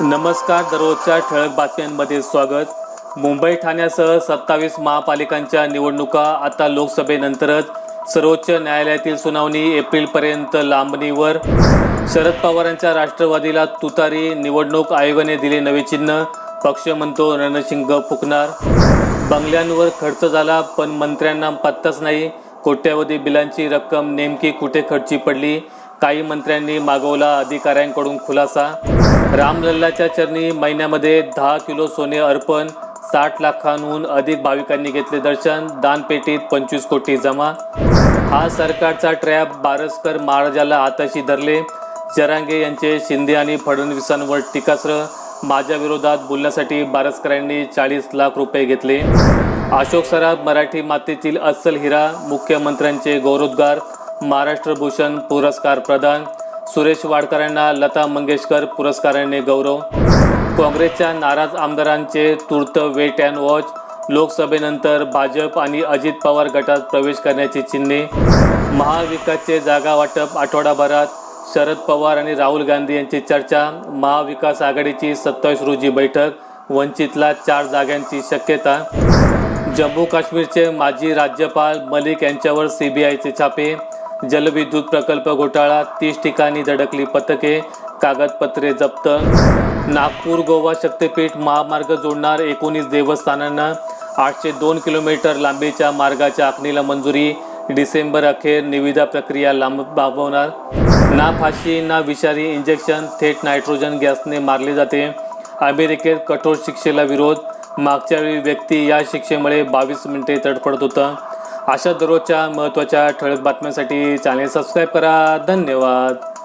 नमस्कार दररोजच्या ठळक बातम्यांमध्ये स्वागत. मुंबई ठाण्यासह सत्तावीस महापालिकांच्या निवडणुका आता लोकसभेनंतरच. सर्वोच्च न्यायालयातील सुनावणी एप्रिलपर्यंत लांबणीवर. शरद पवारांच्या राष्ट्रवादीला तुतारी निवडणूक आयोगाने दिले नवे चिन्ह. पक्ष म्हणतो रणशिंग फुकणार. बंगल्यांवर खर्च झाला पण मंत्र्यांना पत्ताच नाही. कोट्यावधी बिलांची रक्कम नेमकी कुठे खर्ची पडली? काही मंत्र्यांनी मागवला अधिकाऱ्यांकडून खुलासा. रामलल्लाच्या चरणी महिन्यामध्ये दहा किलो सोने अर्पण साठ लाखांहून अधिक भाविकांनी घेतले दर्शन दानपेटीत पंचवीस कोटी जमा. हा सरकारचा ट्रॅप बारसकर महाराजाला हाताशी धरले. जरांगे यांचे शिंदे आणि फडणवीसांवर टीकास्त्र. माझ्या विरोधात बोलण्यासाठी बारसकरांनी चाळीस लाख रुपये घेतले. अशोक सराफ मराठी मातेतील अस्सल हिरा मुख्यमंत्र्यांचे गौरवोद्गार. महाराष्ट्र भूषण पुरस्कार प्रदान. सुरेश वाडकरांना लता मंगेशकर पुरस्काराने गौरव. काँग्रेसच्या नाराज आमदारांचे तूर्त वेट अँड वॉच. लोकसभेनंतर भाजप आणि अजित पवार गटात प्रवेश करण्याची चिन्हे. महाविकासचे जागा वाटप आठवडाभरात. शरद पवार आणि राहुल गांधी यांची चर्चा. महाविकास आघाडीची सत्तावीस रोजी बैठक. वंचितला चार जागांची शक्यता. जम्मू काश्मीरचे माजी राज्यपाल मलिक यांच्यावर सीबीआयचे छापे. जलविद्युत प्रकल्प घोटाळा तीस ठिकाणी धडकली पथके कागदपत्रे जप्त. नागपूर गोवा शक्तीपीठ महामार्ग जोडणार एकोणीस देवस्थानांना आठशे दोन किलोमीटर लांबीच्या मार्गाच्या आखणीला मंजुरी. डिसेंबर अखेर निविदा प्रक्रिया लांब लांबवणार. ना फाशी ना विषारी इंजेक्शन थेट नायट्रोजन गॅसने मारले जाते. अमेरिकेत कठोर शिक्षेला विरोध. मागच्या वेळी व्यक्ती या शिक्षेमुळे बावीस मिनिटे तडफडत होता. अशा दररोजच्या महत्त्वाच्या ठळक बातम्यांसाठी चॅनेल सबस्क्राईब करा. धन्यवाद.